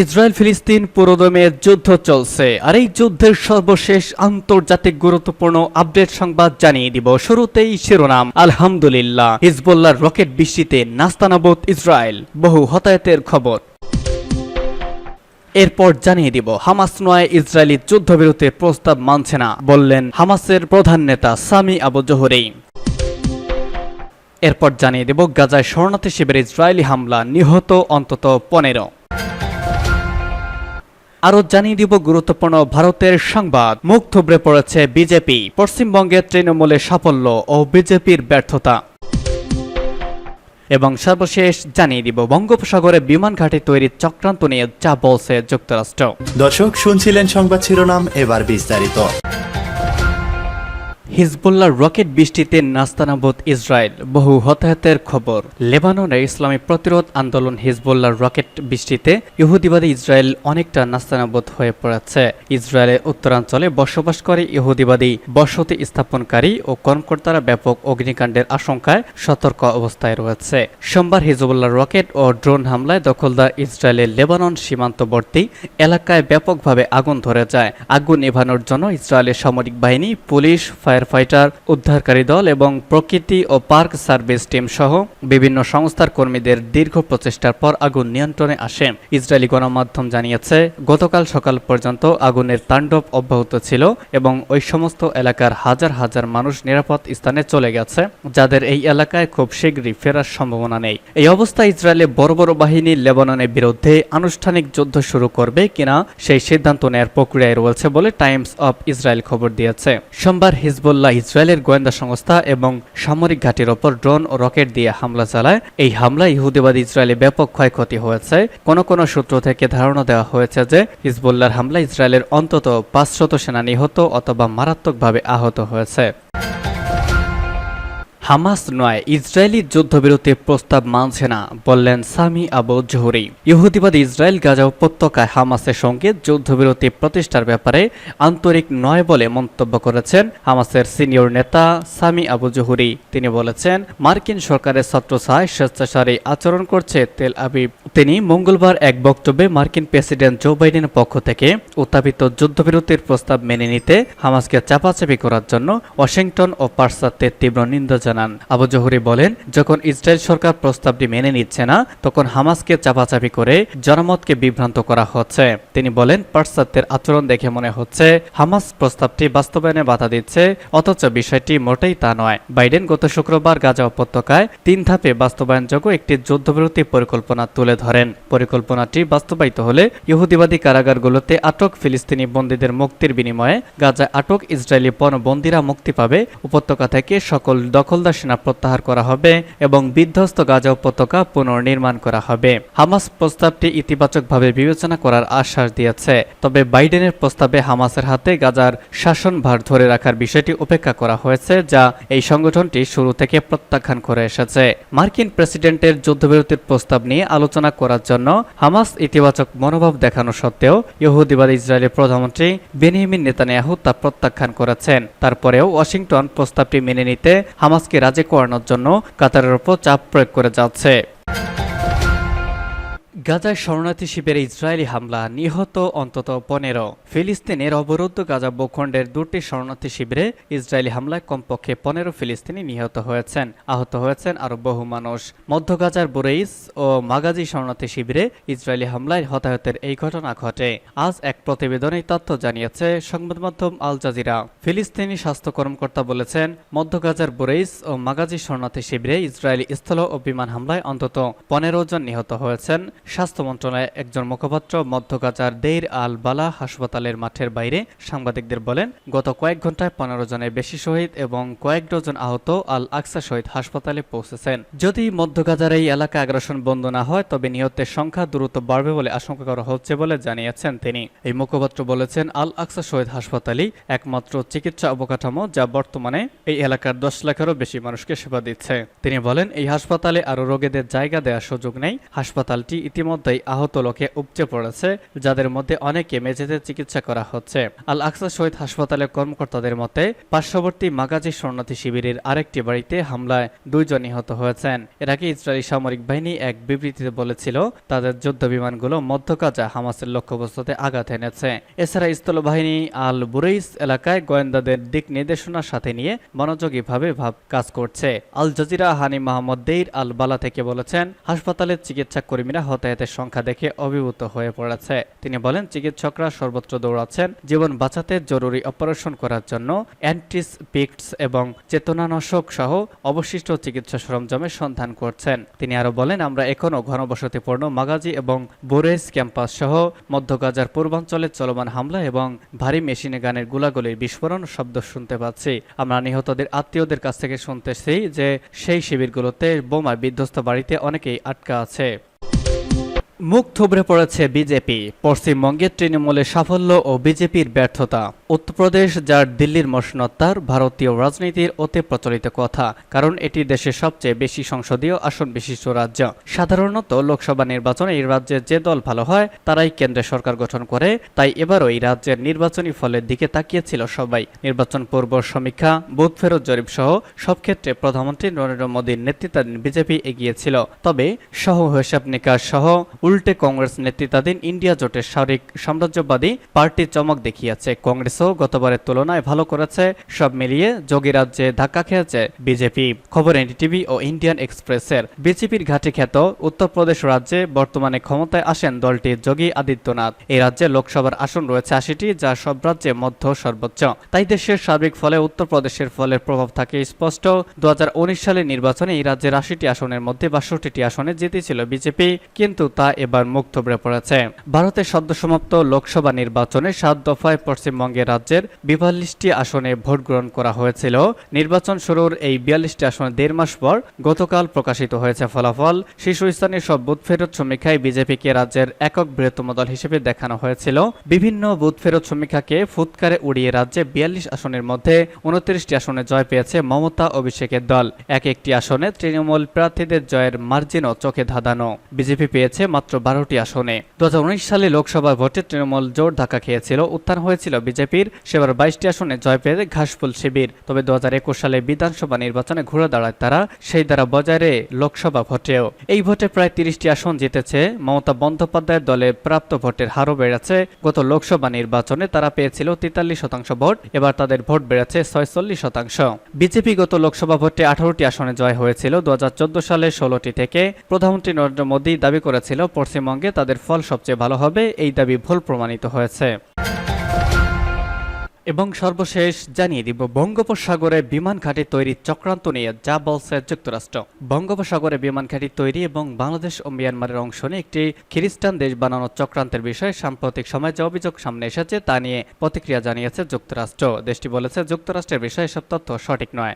Israel ফিলিস্তিন পুরোদমে যুদ্ধ চলছে। আর এই যুদ্ধের সর্বশেষ আন্তর্জাতিক গুরুত্বপূর্ণ আপডেট সংবাদ জানিয়ে দিব শুরুতেই শিরোনাম। আলহামদুলিল্লাহ, হিজবুল্লাহর রকেট বৃষ্টিতে নাস্তানাবুদ ইসরায়েল। বহু হতাহতের খবর। এরপর জানিয়ে দিব, হামাস নয় ইসরায়েলি যুদ্ধবিরতির প্রস্তাব মানছে না, বললেন হামাসের প্রধান নেতা সামি আবু জোহরেই এরপর জানিয়ে দেব, গাজায় শরণার্থী শিবিরে ইসরায়েলি হামলা নিহত অন্তত পনেরো। আরও জানিয়ে দিব গুরুত্বপূর্ণ ভারতের সংবাদ। মুখ থুবড়ে পড়েছে বিজেপি। পশ্চিমবঙ্গে তৃণমূলের সাফল্য ও বিজেপির ব্যর্থতা। এবং সর্বশেষ জানিয়ে দিব, বঙ্গোপসাগরে বিমান ঘাঁটি তৈরির চক্রান্ত নিয়ে যা বলছে যুক্তরাষ্ট্র। দর্শক, শুনছিলেন সংবাদ শিরোনাম, এবার বিস্তারিত। হিজবুল্লাহর রকেট বৃষ্টিতে নাস্তানাবুদ ইসরায়েল। বহু হতাহতের খবর। লেবাননের ইসলামী প্রতিরোধ আন্দোলন হিজবুল্লাহর রকেট বৃষ্টিতে ইহুদিবাদী ইসরায়েল অনেকটা নাস্তানাবুদ হয়ে পড়েছে। ইসরায়েলের উত্তরাঞ্চলে বসবাস করে ইহুদিবাদী বসতি স্থাপনকারী ও কর্মকর্তারা ব্যাপক অগ্নিকাণ্ডের আশঙ্কায় সতর্ক অবস্থায় রয়েছে। সোমবার হিজবুল্লাহ রকেট ও ড্রোন হামলায় দখলদার ইসরায়েলের লেবানন সীমান্তবর্তী এলাকায় ব্যাপকভাবে আগুন ধরে যায়। আগুন নেভানোর জন্য ইসরায়েলের সামরিক বাহিনী, পুলিশ, ফায়ার ফাইটার উদ্ধারকারী দল এবং প্রকৃতি ও পার্ক সার্ভিস টিম সহ বিভিন্ন সংস্থার কর্মীদের দীর্ঘ প্রচেষ্টার পর আগুন নিয়ন্ত্রণে আসে। ইসরায়েলি গণমাধ্যম জানিয়েছে, গতকাল সকাল পর্যন্ত আগুনের তাণ্ডব অব্যাহত ছিল এবং ওই সমস্ত এলাকার হাজার হাজার মানুষ নিরাপদ স্থানে চলে গেছে, যাদের এই এলাকায় খুব শীঘ্রই ফেরার সম্ভাবনা নেই। এই অবস্থায় ইসরায়েলে বড় বড় বাহিনী লেবাননের বিরুদ্ধে আনুষ্ঠানিক যুদ্ধ শুরু করবে কিনা সেই সিদ্ধান্ত নেয়ার প্রক্রিয়ায় রয়েছে বলে টাইমস অফ ইসরায়েল খবর দিয়েছে। সোমবার হিজবুল্লাহ ইসরায়েলের গোয়েন্দা সংস্থা এবং সামরিক ঘাটির ওপর ড্রোন ও রকেট দিয়ে হামলা চালায়। এই হামলায় ইহুদিবাদ ইসরায়েলে ব্যাপক ক্ষয়ক্ষতি হয়েছে। কোন কোন সূত্র থেকে ধারণা দেওয়া হয়েছে যে হিজবুল্লাহর হামলা ইসরায়েলের অন্তত পাঁচশত সেনা নিহত অথবা মারাত্মকভাবে আহত হয়েছে। হামাস নয়, ইসরায়েলি যুদ্ধবিরতির প্রস্তাব মানছে না, বললেন সামি আবু জহুরি। ইহুদিবাদ ইসরায়েল গাজা উপত্যকায় হামাসের সঙ্গে যুদ্ধবিরতি প্রতিষ্ঠার ব্যাপারে আন্তরিক নয় বলে মন্তব্য করেছেন হামাসের সিনিয়র নেতা সামি আবু জহুরি। তিনি বলেছেন, মার্কিন সরকারের ছাত্রছায় স্বেচ্ছাচারী আচরণ করছে তেল আবিব। তিনি মঙ্গলবার এক বক্তব্যে মার্কিন প্রেসিডেন্ট জো বাইডেনের পক্ষ থেকে উত্থাপিত যুদ্ধবিরতির প্রস্তাব মেনে নিতে হামাসকে চাপাচাপি করার জন্য ওয়াশিংটন ও পাশ্চাত্যের তীব্র নিন্দা জানান। আবু জহুরি বলেন, যখন ইসরায়েল সরকার প্রস্তাবটি মেনে নিচ্ছে না, তখন হামাসকে চাপাচাপি করে জনমতকে বিভ্রান্ত করা হচ্ছে। তিনি বলেন পাশ্চাত্যের আচরণ দেখে মনে হচ্ছে হামাস প্রস্তাবটি বাস্তবায়নে বাধা দিচ্ছে, অথচ বিষয়টি মোটেই তা নয়। বাইডেন গত শুক্রবার গাজা উপত্যকায় তিন ধাপে বাস্তবায়নযোগ্য একটি যুদ্ধবিরতি পরিকল্পনা তুলে ধরেন। পরিকল্পনাটি বাস্তবায়িত হলে ইহুদিবাদী কারাগারগুলোতে আটক ফিলিস্তিনি বন্দীদের মুক্তির বিনিময়ে গাজায় আটক ইসরায়েলি পণবন্দীরা মুক্তি পাবে। উপত্যকা থেকে সকল দখলদার সেনা প্রত্যাহার করা হবে এবং বিধ্বস্ত গাজা উপত্যকা পুনর্নির্মাণ করা হবে। হামাস প্রস্তাবটি ইতিবাচকভাবে বিবেচনা করার আশ্বাস দিয়েছে। তবে বাইডেনের প্রস্তাবে হামাসের হাতে গাজার শাসনভার ধরে রাখার বিষয়টি উপেক্ষা করা হয়েছে, যা এই সংগঠনটি শুরু থেকে প্রত্যাখ্যান করে এসেছে। মার্কিন প্রেসিডেন্টের যুদ্ধবিরতির প্রস্তাব নিয়ে আলোচনা করার জন্য হামাস ইতিবাচক মনোভাব দেখানো সত্ত্বেও ইহুদিবাদ ইসরায়েলের প্রধানমন্ত্রী বেনিয়ামিন নেতানিয়াহু তা প্রত্যাখ্যান করেছেন। তারপরেও ওয়াশিংটন প্রস্তাবটি মেনে নিতে হামাসকে রাজি করানোর জন্য কাতারের উপর চাপ প্রয়োগ করে যাচ্ছে। গাজায় শরণার্থী শিবিরে ইসরায়েলি হামলা নিহত অন্তত পনেরো। ফিলিস্তিনের অবরুদ্ধ গাজা ভূখণ্ডের দুটি শরণার্থী শিবিরে ইসরায়েলি হামলায় কমপক্ষে পনেরো ফিলিস্তিনি নিহত হয়েছেন, আহত হয়েছেন আরও বহু মানুষ। মধ্য গাজার বুরেইস ও মাগাজি শরণার্থী শিবিরে ইসরায়েলি হামলায় হতাহতের এই ঘটনা ঘটে। আজ এক প্রতিবেদনে তথ্য জানিয়েছে সংবাদ মাধ্যম আল জাজিরা। ফিলিস্তিনি স্বাস্থ্য কর্মকর্তা বলেছেন, মধ্য গাজার বুরেইস ও মাগাজি শরণার্থী শিবিরে ইসরায়েলি স্থল ও বিমান হামলায় অন্তত পনেরো জন নিহত হয়েছেন। স্বাস্থ্য মন্ত্রণালয়ের একজন মুখপাত্র মধ্য গাজার দেইর আল বালা হাসপাতালের মাঠের বাইরে সাংবাদিকদের বলেন, গত কয়েক ঘন্টায় পনেরো জনের বেশি শহীদ এবং কয়েক ডজন আহত আল আকসা শহীদ হাসপাতালে পৌঁছেছেন। যদি মধ্য গাজার এই এলাকা আগ্রাসন বন্ধ না হয়, তবে নিহতের সংখ্যা দ্রুত বাড়বে বলে আশঙ্কা করা হচ্ছে বলে জানিয়েছেন তিনি। এই মুখপাত্র বলেছেন, আল আকসা শহীদ হাসপাতালই একমাত্র চিকিৎসা অবকাঠামো যা বর্তমানে এই এলাকার দশ লাখেরও বেশি মানুষকে সেবা দিচ্ছে। তিনি বলেন, এই হাসপাতালে আরও রোগীদের জায়গা দেওয়ার সুযোগ নেই। হাসপাতালটি ইতিমধ্যেই আহত লোকে উপচে পড়েছে, যাদের মধ্যে অনেকে মেঝেতে চিকিৎসা করা হচ্ছে। আল আকসা শহীদ হাসপাতালের কর্মকর্তাদের মতে, পার্শ্ববর্তী মাগাজি শরণার্থী শিবিরের আরেকটি বাড়িতে হামলায় দুইজন নিহত হয়েছেন। এর আগে ইসরায়েলি সামরিক বাহিনী এক বিবৃতিতে বলেছিল, তাদের যুদ্ধ বিমানগুলো মধ্য গাজা হামাসের লক্ষ্যবস্তুতে আঘাত এনেছে। এছাড়া স্থলবাহিনী আল বুরেইস এলাকায় গোয়েন্দাদের দিক নির্দেশনার সাথে নিয়ে মনোযোগীভাবে ভাব কাজ করছে। আল জাজিরা হানি মাহমদ দেইর আল বালা থেকে বলেছেন, হাসপাতালের চিকিৎসা কর্মীরা হতাহতের সংখ্যা দেখে অভিভূত হয়ে পড়েছে। তিনি বলেন, চিকিৎসকরা সর্বত্র দৌড়াচ্ছেন জীবন বাঁচাতে জরুরি অপারেশন করার জন্য। অ্যান্টিসপিক্টস এবং চেতনানাশক সহ অবশিষ্ট চিকিৎসা সরঞ্জামের সন্ধান করছেন। তিনি আরও বলেন, আমরা এখনও ঘনবসতিপূর্ণ মাগাজি এবং বোরেস ক্যাম্পাস সহ মধ্য গাজার পূর্বাঞ্চলে চলমান হামলা এবং ভারী মেশিনে গানের গুলাগুলির বিস্ফোরণ শব্দ শুনতে পাচ্ছি। আমরা নিহতদের আত্মীয়দের কাছ থেকে শুনতেছি যে সেই শিবিরগুলোতে বোমা বিধ্বস্ত বাড়িতে অনেকেই আটকা আছে। মুখ থুবড়ে পড়েছে বিজেপি। পশ্চিমবঙ্গে তৃণমূলের সাফল্য ও বিজেপির ব্যর্থতা। উত্তরপ্রদেশ, যার দিল্লির মসনদ ভারতীয় রাজনীতির অতি প্রচলিত কথা, কারণ এটি দেশের সবচেয়ে বেশি সংসদীয় আসন বিশিষ্ট রাজ্য। সাধারণত লোকসভা নির্বাচনে এই রাজ্যের যে দল ভালো হয়, তারাই কেন্দ্রে সরকার গঠন করে, তাই এবারও এই রাজ্যের নির্বাচনী ফলের দিকে তাকিয়েছিল সবাই। নির্বাচন পূর্ব সমীক্ষা, বুথ ফেরত জরিপ সহ সব ক্ষেত্রে প্রধানমন্ত্রী নরেন্দ্র মোদীর নেতৃত্বাধীন বিজেপি এগিয়েছিল। তবে সহ হিসাব নিকাশ সহ উল্টে কংগ্রেস নেতৃত্বাধীন ইন্ডিয়া জোটের শারীরিক সাম্রাজ্যবাদী পার্টি চমক দেখিয়েছে। কংগ্রেসও গতবারের তুলনায় ভালো করেছে। সব মিলিয়ে যোগী রাজ্যে ধাক্কা খেয়েছে বিজেপি। খবর এনডিটিভি ও ইন্ডিয়ান এক্সপ্রেসের। বিজেপির ঘাটে খ্যাত উত্তরপ্রদেশ রাজ্যে বর্তমানে ক্ষমতায় আসেন দলটির যোগী আদিত্যনাথ। এই রাজ্যে লোকসভার আসন রয়েছে আশিটি, যা সব রাজ্যে মধ্য সর্বোচ্চ। তাই দেশের সার্বিক ফলে উত্তরপ্রদেশের ফলের প্রভাব থাকে স্পষ্ট। দু হাজার উনিশ সালের নির্বাচনে এই রাজ্যের আশিটি আসনের মধ্যে বাষট্টিটি আসনে জিতেছিল বিজেপি। কিন্তু তা এবার মুখ থুবড়ে পড়েছে। ভারতের সদ্য সমাপ্ত লোকসভা নির্বাচনে সাত দফায় পশ্চিমবঙ্গের রাজ্যের বিয়াল্লিশটি আসনে ভোট গ্রহণ করা হয়েছিল। নির্বাচন শুরুর এই বিয়াল্লিশটি আসনে দেড় মাস পর গতকাল প্রকাশিত হয়েছে ফলাফল। শীর্ষস্থানীয় সব বুথ ফেরত সমীক্ষায় বিজেপিকে রাজ্যের একক বৃহত্তম দল হিসেবে দেখানো হয়েছিল। বিভিন্ন বুথ ফেরত সমীক্ষাকে ফুৎকারে উড়িয়ে রাজ্যে বিয়াল্লিশ আসনের মধ্যে উনত্রিশটি আসনে জয় পেয়েছে মমতা অভিষেকের দল। এক একটি আসনে তৃণমূল প্রার্থীদের জয়ের মার্জিনও চোখে ধাঁধানো। বিজেপি পেয়েছে মাত্র বারোটি আসনে। দু হাজার উনিশ সালে লোকসভা ভোটে তৃণমূল জোর ধাক্কা খেয়েছিল, উত্থান হয়েছিল বিজেপির। সেবার বাইশটি আসনে জয় পেয়ে ঘাসফুল শিবির। তবে দু হাজার একুশ সালে বিধানসভা নির্বাচনে ঘুরে দাঁড়ায় তারা, সেই দ্বারা বজায় লোকসভা ভোটেও। এই ভোটে প্রায় তিরিশটি আসন জিতেছে মমতা বন্দ্যোপাধ্যায়ের দলে প্রাপ্ত ভোটের হারও বেড়েছে। গত লোকসভা নির্বাচনে তারা পেয়েছিল তেতাল্লিশ শতাংশ ভোট, এবার তাদের ভোট বেড়েছে ছয়চল্লিশ শতাংশ। বিজেপি গত লোকসভা ভোটে আঠারোটি আসনে জয় হয়েছিল। দু হাজার চোদ্দ সালে ষোলোটি থেকে প্রধানমন্ত্রী নরেন্দ্র মোদী দাবি করেছিল পশ্চিমবঙ্গে তাদের ফল সবচেয়ে ভালো হবে, এই দাবি ভুল প্রমাণিত হয়েছে। এবং সর্বশেষ জানিয়ে দিব, বঙ্গোপসাগরে বিমান ঘাঁটি তৈরির চক্রান্ত নিয়ে যা বলছে যুক্তরাষ্ট্র। বঙ্গোপসাগরে বিমান ঘাঁটি তৈরি এবং বাংলাদেশ ও মিয়ানমারের অংশ নিয়ে একটি খ্রিস্টান দেশ বানানোর চক্রান্তের বিষয়ে সাম্প্রতিক সময়ে যে অভিযোগ সামনে এসেছে তা নিয়ে প্রতিক্রিয়া জানিয়েছে যুক্তরাষ্ট্র। দেশটি বলেছে, যুক্তরাষ্ট্রের বিষয়ে সব তথ্য সঠিক নয়।